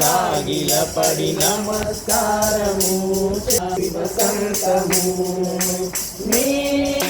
సాగిల పడి నమస్కారము సంతము. నీ